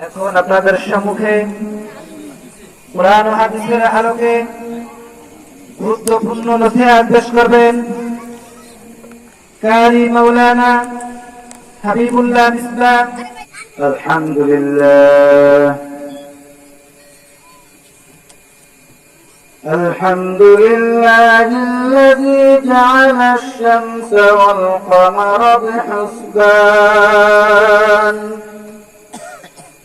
এখন আপনাদের সম্মুখে কোরআন ও হাদিসের আলোকে গুরুত্বপূর্ণ নথিয়াত পেশ করবেন কারি মাওলানা হাবিবুল্লাহ ইসলাম আলহামদুলিল্লাহ الحمد لله الذي جعل الشمس والقمر بحسبان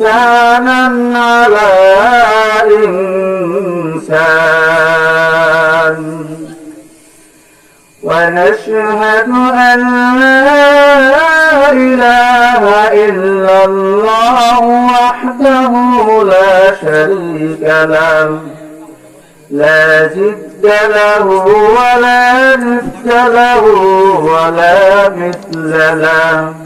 وإنسانا على إنسان. ونشهد أن لا إله إلا الله وحده لا شريك له. لا جد له ولا ند له ولا مثل له.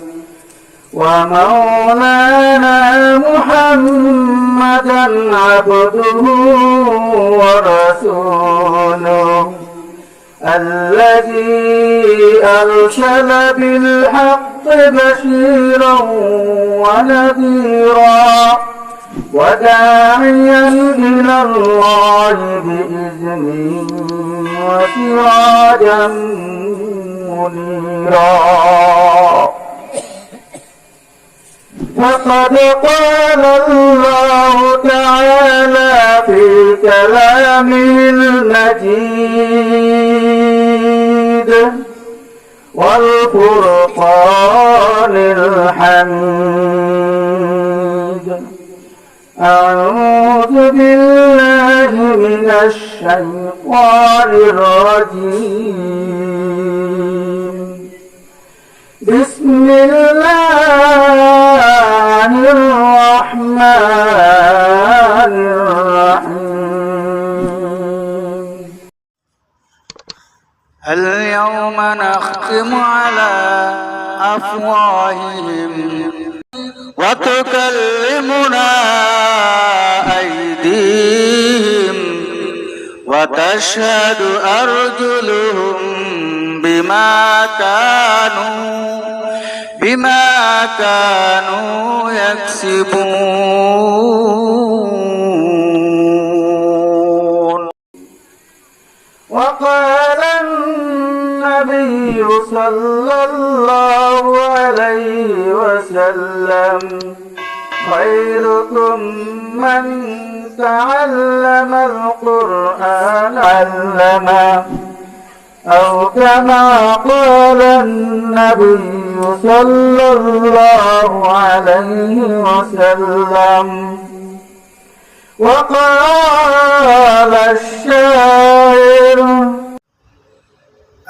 ومولانا محمدا عبده ورسوله الذي أرسل بالحق بشيرا ونذيرا وداعيا إلى الله بإذنه وسراجا منيرا فقد قال الله تعالى في كلامه المجيد والفرقان الحميد. أعوذ بالله من الشيطان الرجيم. بسم الله وتشهد أرجلهم بما كانوا بما كانوا يكسبون وقال النبي صلى الله عليه وسلم خيركم من تعلم القرآن علمه أو كما قال النبي صلى الله عليه وسلم. وقال الشاعر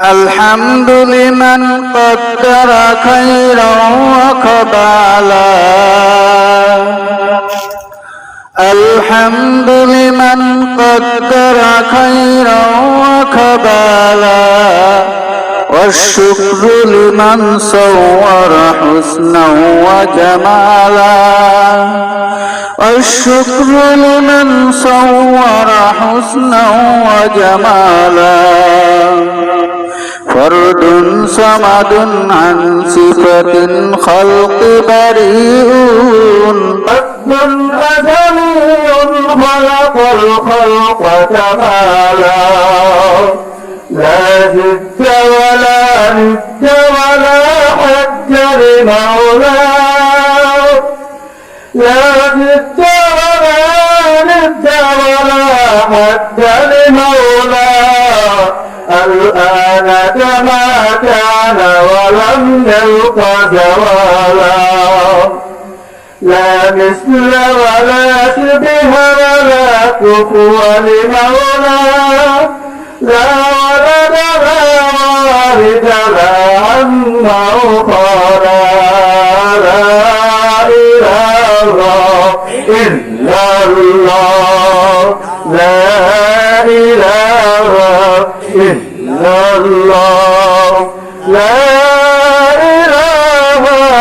الحمد لمن قدر خيرا وقبالا. الحمد لمن قدر خيرا وقبالا والشكر لمن صور حسنا وجمالا والشكر لمن صور حسنا وجمالا فرد صمد عن صفة الخلق بريء رب أزلي خلق الخلق كمالا لا جد ولا ند ولا حد لمولاه لا جد ولا ند ولا حد لمولاه الآن كما كان ولم يلق زوالا لا مثل ولا شبه ولا كفوا لمولى لا ولد لا والد لا عم أخرى لا إله إلا الله. لا إله إلا الله. لا إله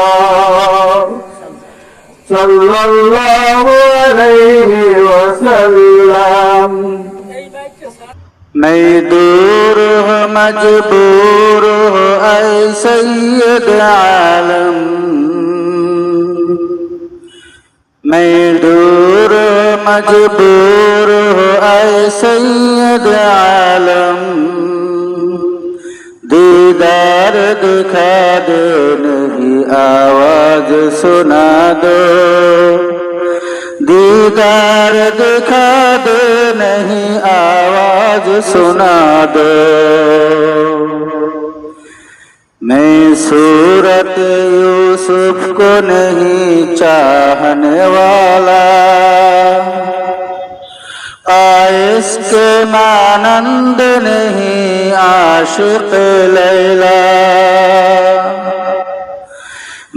সাল্লাম मैं दूर हो मजबूर हो सैयद आलम मैं दूर हो मजबूर हो सैयद आलम दीदार दिखा दे नहीं, आवाज़ सुना दो। दीदार दिखा दे नहीं, आवाज़ सुना दो। मैं सूरत यूसुफ को नहीं चाहने वाला आयस के मानंद नहीं आशिक लैला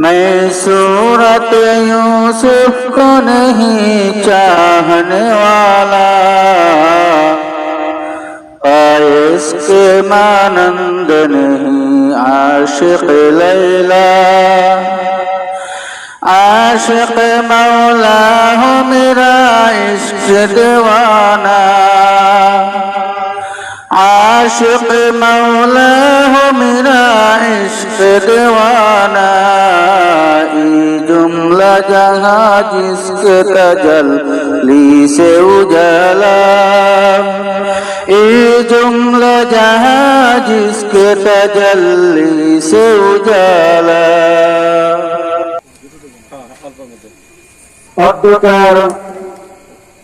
मैं सूरत यूसुफ को नहीं चाहने वाला आयस के मानंद नहीं आशिक लैला عاشق مولا ہو میرا عشق دیوانہ عاشق مولا ہو میرا عشق دیوانہ جملہ جہاں جس کے تجلی سے اجلا یہ جملہ جہاں جس کے تجلی سے اجلا অধ্যকার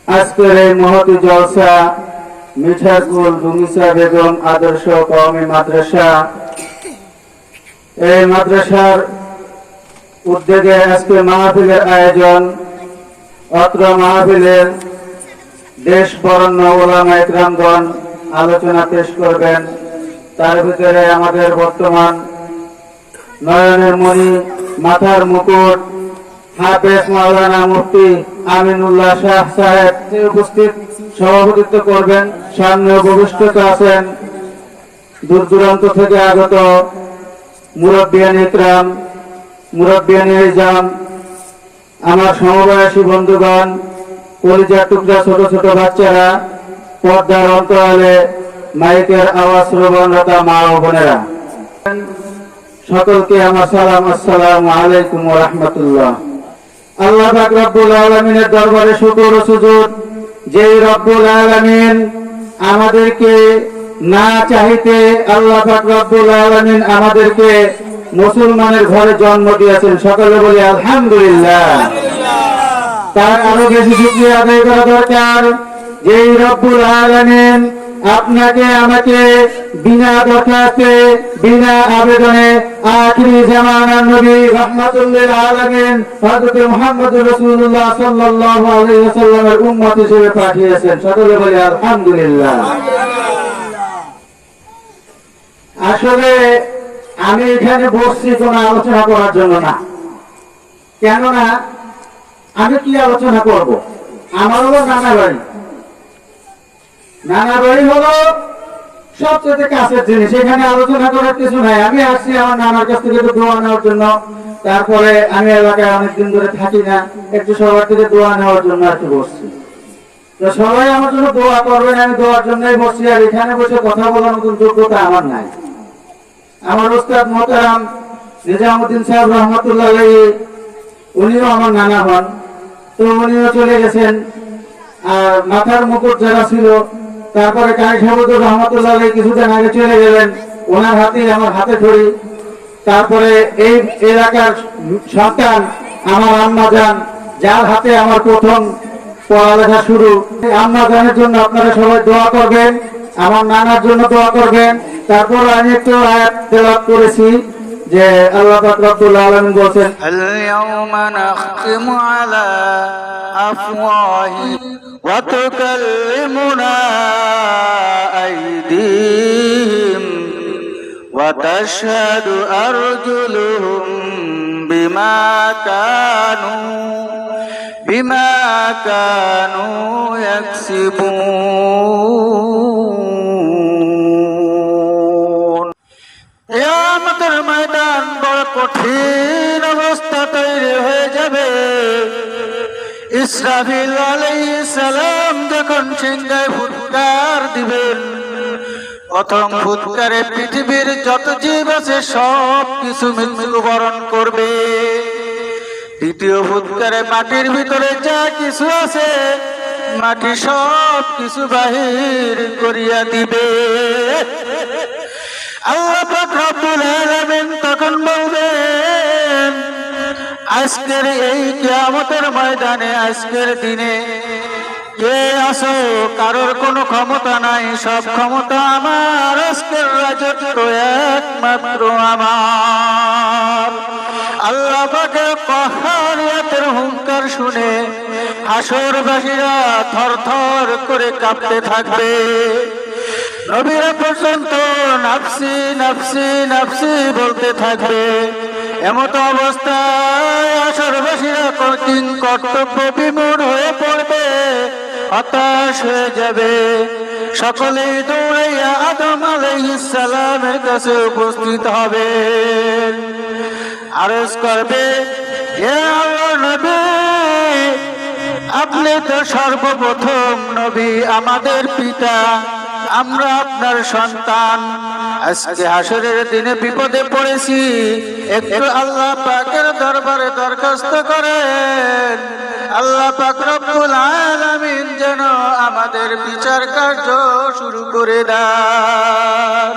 আজকের এই মহতি জলসা মিঠাকুল রুমিসা বেগম আদর্শ কওমি মাদ্রাসা। এই মাদ্রাসার উদ্যোগে আজকে মাহফিলের আয়োজন। অত্র মাহফিলের দেশ বরণ্য ওলামা ইকরামগণ আলোচনা পেশ করবেন। তার ভিতরে আমাদের বর্তমান নয়নের মণি মাথার মুকুট হাফেজ মাওলানা মুফতি আমিনুল্লাহ শাহ সাহেব উপস্থিত। সভাপতিত্ব করবেন, সামনে উপবিষ্টত আছেন। দূর দূরান্ত থেকে আগত মুরব্বিয়ান ইকরাম মুরব্বিয়ান ইজাম আমার সমবয়সী বন্ধুগণ, কলিজার টুকরা ছোট ছোট বাচ্চারা, পর্দার অন্তরালে মাইকের আওয়াজ শ্রবণরতা মা ও বোনেরা। সকলকে আমার সালাম, আসসালামু আলাইকুম রাহমাতুল্লাহ। আল্লাহ পাক রব্বুল আলামিনের দরবারে শুকর ও সুজুদ। যে রব্বুল আলামিন আমাদেরকে না চাইতে আল্লাহ পাক রব্বুল আলামিন আমাদেরকে মুসলমানের ঘরে জন্ম দিয়েছেন। সকলে বলি আলহামদুলিল্লাহ। তার আরও বেশি শুক্রিয়া আদায় করা দরকার। যে রব্বুল আলামিন আপনাকে আমাকে বিনা দরখাস্তে, বিনা আবেদনে আখিরি জামানার নবী রহমাতুল্লিল আলামিন হযরত মুহাম্মদ রাসূলুল্লাহ সাল্লাল্লাহু আলাইহি ওয়াসাল্লামের উম্মত হিসেবে পাঠিয়েছেন। সকলে বলি আলহামদুলিল্লাহ। আসলে আমি এখানে বসছি কোনো আলোচনা করার জন্য না। কেননা আমি কি আলোচনা করব? আমার হলো নানা বাড়ি। নানা বাড়ি হলো সবচেয়ে কাছের জিনিস, এখানে আলোচনা করার কিছু নাই। আমি আসছি আমার নানার কাছ থেকে একটু দোয়া নেওয়ার জন্য। তারপরে আমি এলাকায় অনেকদিন ধরে থাকি না, একটু সবার থেকে দোয়া নেওয়ার জন্য আর কি বসছি। তো সবাই আমার জন্য দোয়া করবেন, আমি দোয়ার জন্যই বসছি। আর এখানে বসে কথা বলার মতন যোগ্যতা আমার নাই। আমার উস্তাদ মোহতারাম নিজামুদ্দিন সাহেব রহমতুল্লাহ উনিও আমার নানা হন। তো উনিও চলে গেছেন। আর মাথার মুকুট যারা ছিল তারপরে কানি সাহুদুর রহমতুল্লাহ কিছুদিন আগে চলে গেলেন। ওনার হাতেই আমার হাতে ধরি তারপরে এই এলাকার সন্তান, আমার আম্মা যান যার হাতে আমার প্রথম পড়ালেখা শুরু। আম্মা জানের জন্য আপনারা সবাই দোয়া করবেন, আমার নানার জন্য দোয়া করবেন। তারপর আমি একটু আয়াত করেছি। যে আল্লাহ পাক রব্বুল আলামিন বলেন আল ইয়াউমা নাখতিমু আলা আফওয়াহি ওয়া তুকাল্লিমুনা আইদিহিম ওয়া তাশহাদু আরজুলুহুম বিমা কানু বিমা কানু ইয়াকসিবুন কঠিন অবস্থা তৈরি হয়ে যাবে। ইসরাফিল সালাম যখন সিংহায় ফুৎকার দিবেন, প্রথম ফুৎকারে পৃথিবীর যত জীব আছে সব কিছু মৃত্যুবরণ করবে। দ্বিতীয় ফুৎকারে মাটির ভিতরে যা কিছু আছে, মাটি সব কিছু বাহির করিয়া দিবে। আল্লাহ রব্বুল আলামিন তখন আজকের এই কিয়ামতের ময়দানে, আজকের দিনে কে আসো কারোর কোনো ক্ষমতা নাই, সব ক্ষমতা আমার। আজকের রাজত্ব একমাত্র আমার। আল্লাহ পাকের কহারিয়াতের হুঙ্কার শুনে হাসরবাসীরা থর থর করে কাঁপতে থাকবে। নবীরা পর্যন্ত নাফসি নাফসি নাফসি বলতে থাকবে। এমত অবস্থায় আসরবাসীরা কঠিন কর্তব্য বিমূঢ় হয়ে পড়বে, হতাশ হয়ে যাবে। সকলেই দৌড়াইয়া আদম আলাইহিস সালামের কাছে উপস্থিত হবে। আরজ করবে আপনি তো সর্বপ্রথম নবী, আমাদের পিতা। আমরা আপনার সন্তান। আজকে হাসরের দিনে বিপদে পড়েছি। একটু আল্লাহ পাকের দরবারে দরখাস্ত করেন। আল্লাহ পাক আলামিন যেন আমাদের বিচার কার্য শুরু করে দেন।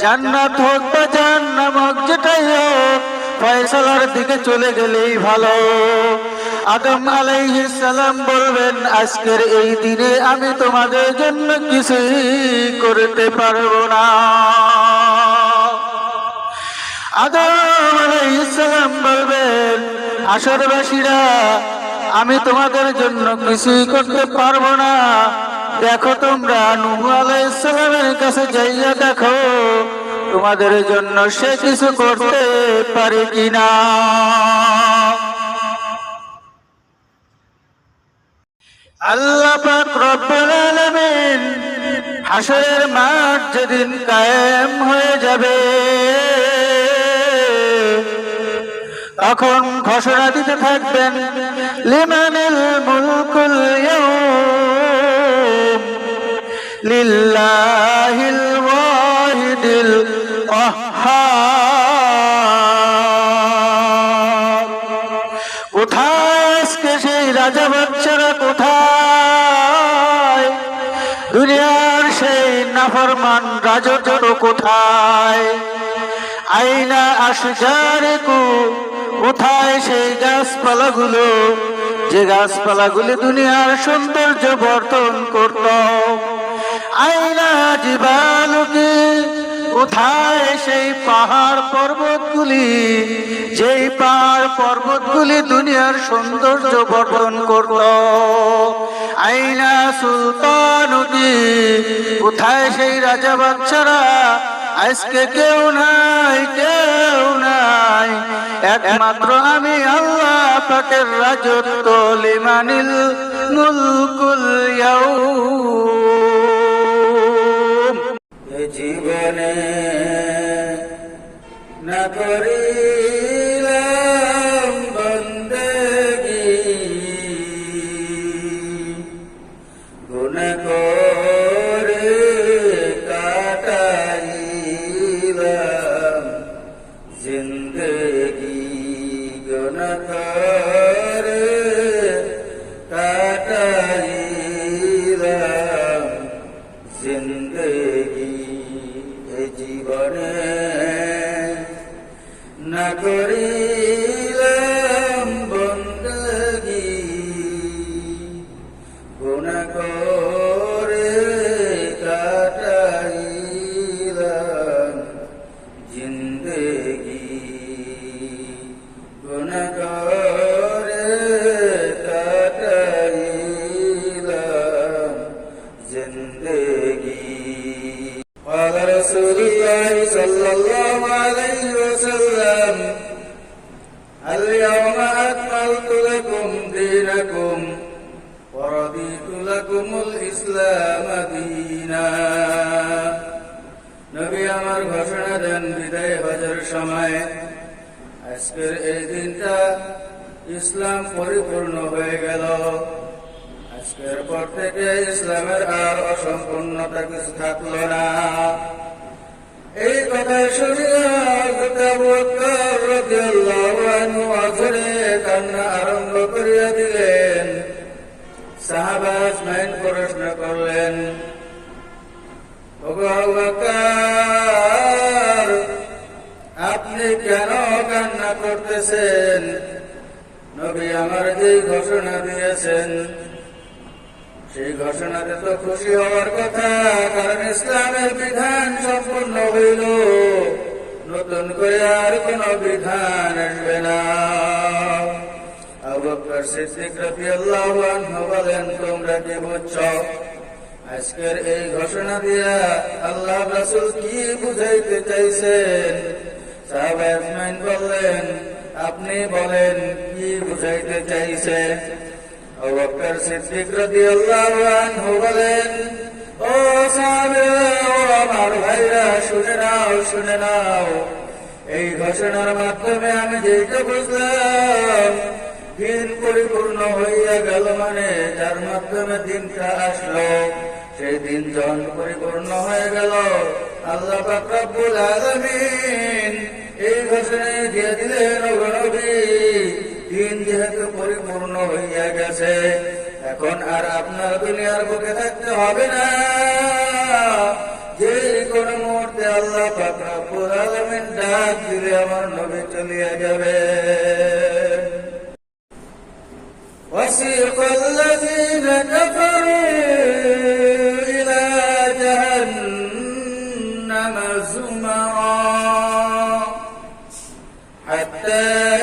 জান্নাত হোক বা জাহান্নাম হোক, যেটাই হোক ফয়সালার দিকে চলে গেলেই ভালো। আদম আলাইহিস বলবেন, আজকের এই দিনে আমি তোমাদের জন্য কিছুই করতে পারব না। আদম আলাইহিস বলবেন, আসরবাসীরা, আমি তোমাদের জন্য কিছুই করতে পারব না। দেখো তোমরা, নুহু আলাইহিস কাছে যাইয়া দেখো তোমাদের জন্য সে কিছু করতে পারে কিনা? আল্লাহ পাক মাঠ যেদিন কায়েম হয়ে যাবে, তখন ঘোষণা দিতে থাকবেন, লিমানিল মুলকুল ইয়াউম লিল্লাহিল ওয়াহিদিল আজকে সেই রাজা বাচ্চারা কোথায়? দুনিয়ার সেই নাফরমান রাজত্ব কোথায়? আইনা আসজারে কোথায় সেই গাছপালাগুলো? যে গাছপালাগুলি দুনিয়ার সৌন্দর্য বর্তন করত। আইনা জীবালুকে কোথায় সেই পাহাড় পর্বতগুলি, যেই পাহাড় পর্বতগুলি দুনিয়ার সৌন্দর্য বর্ধন করত। আইনা সুলতানুকি কোথায় সেই রাজা বাচ্চারা আজকে কেউ নাই কেউ নাই। একমাত্র আমি আল্লাহ, পাকের রাজত্ব লিমানিল মুলকুল জীবনে করিলাম বন্দেগি গুণ করে কিছু থাকল না এই কথা শুনিয়া কান্না আরম্ভ করিয়া দিলেন। সাহাবা আজমাইন প্রশ্ন করলেন আপনি কেন কান্না করতেছেন? নবী আমার যে ঘোষণা দিয়েছেন সেই ঘোষণাতে তো খুশি হওয়ার কথা, কারণ ইসলামের বিধান সম্পূর্ণ হইল। নতুন করে আর কোন বিধান আসবে না। বলেন, তোমরা আজকের এই ঘোষণা দিয়া আল্লাহ কি বুঝাইতে চাইছেন? বললেন, আপনি বলেন, কি বুঝাইতে চাইছেন? অবক্কর সিদ্দিক রাদিয়াল্লাহু আনহু বলেন, ও সাহাবীরা, ও আমার ভাইরা, শুনে নাও শুনে নাও। এই ঘোষণার মাধ্যমে আমি যেটা বুঝলাম, দিন পরিপূর্ণ হইয়া গেল মানে যার মাধ্যমে দিনটা আসলো। সেই দিন যখন পরিপূর্ণ হয়ে গেল, আল্লাহ পাক রব্বুল আলামিন এই ঘোষণায় দিয়ে দিলেন নবী দিন যেহেতু পরিপূর্ণ হইয়া গেছে এখন আর আপনার দুনিয়ার বুকে থাকতে হবে না যে কোন মুহূর্তে আল্লাহ পাক রব্বুল আলামিন ডাক দিলে আমার নবী চলিয়া যাবে وسيق الذين كفروا إلى جهنم زمرا حتى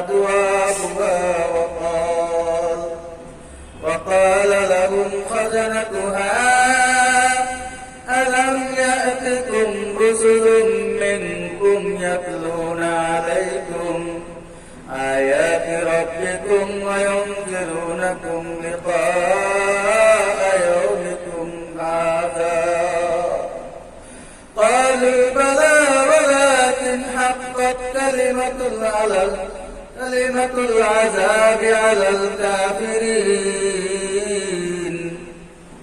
أبوابها وقال وقال لهم خزنتها ألم يأتكم رسل منكم يتلون عليكم آيات ربكم وينذرونكم لقاء يومكم هذا قالوا بلى ولكن حقت كلمة على كلمة العذاب على الكافرين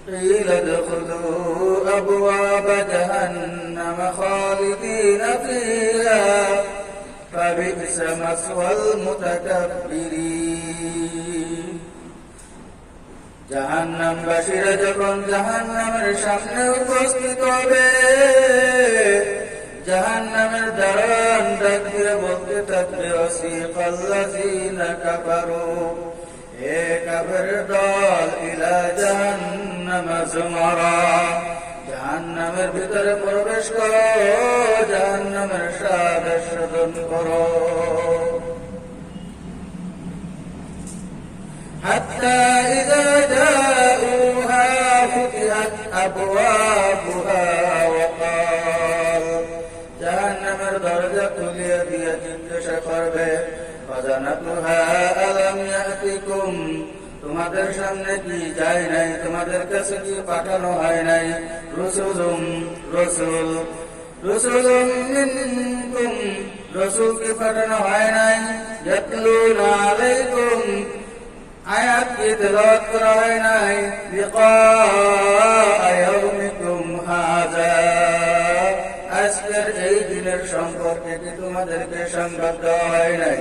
قيل ادخلوا أبواب جهنم خالدين فيها فبئس مثوى المتكبرين জাহান্নামবাসীরা যখন জাহান্নামের সামনে উপস্থিত হবে জাহান্নামের দারোয়ান ডাক দিয়ে বলতে থাকবে অসিফাল্লাযীনা কাফারু হে কাফের দল ইলা জাহান্নাম জুমারা জাহান্নামের ভিতরে প্রবেশ করো জাহান্নামের স্বাদ আস্বাদন করো حتى إذا جاءوها فتحت أبوابها জিজ্ঞাসা করবে তোমাদের সামনে কি যায় নাই? তোমাদের কাছে কি পাঠানো হয় নাই? রসুলুম, রসুল রসুলুম রসুল কি পাঠানো হয় নাই। আয়াত কি করা হয় নাই? দিনের সম্পর্কে কি তোমাদেরকে সংবাদ দেওয়া হয় নাই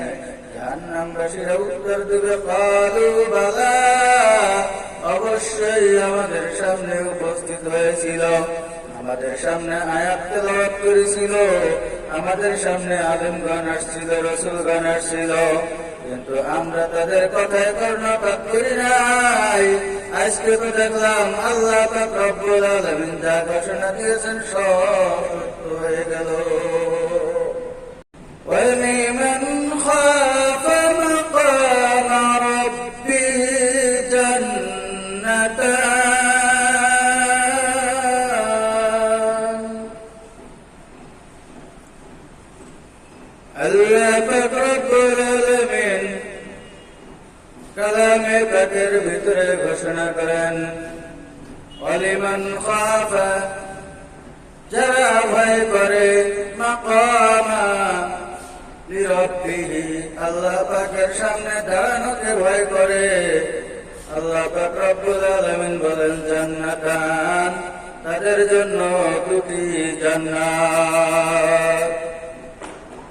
জাহান্নামবাসীরা উত্তর দেবে, কালু বালা। অবশ্যই আমাদের সামনে উপস্থিত হয়েছিল। আমাদের সামনে আয়াত তেলাওয়াত করেছিল। আমাদের সামনে আলেমগণ আসছিল, রসুলগণ আসছিল। কিন্তু আমরা তাদের কথায় কর্ণপাত করি নাই। আজকে তো দেখলাম আল্লাহ রব্বুল আলামিন যা ঘোষণা দিয়েছেন সব ولمن خاف مقام ربه جنتان আল্লাহ পাক রব্বুল আলামিন কালামে পাকের ভিতরে ঘোষণা করেন অলিমান খাফা যারা ভয় করে মাকামা আল্লাহ পাকের সামনে দাঁড়ানোকে ভয় করে। আল্লাহ পাক রব্বুল আলামিন বলেন, জান্নাতান, তাদের জন্য দুটি জান্নাত।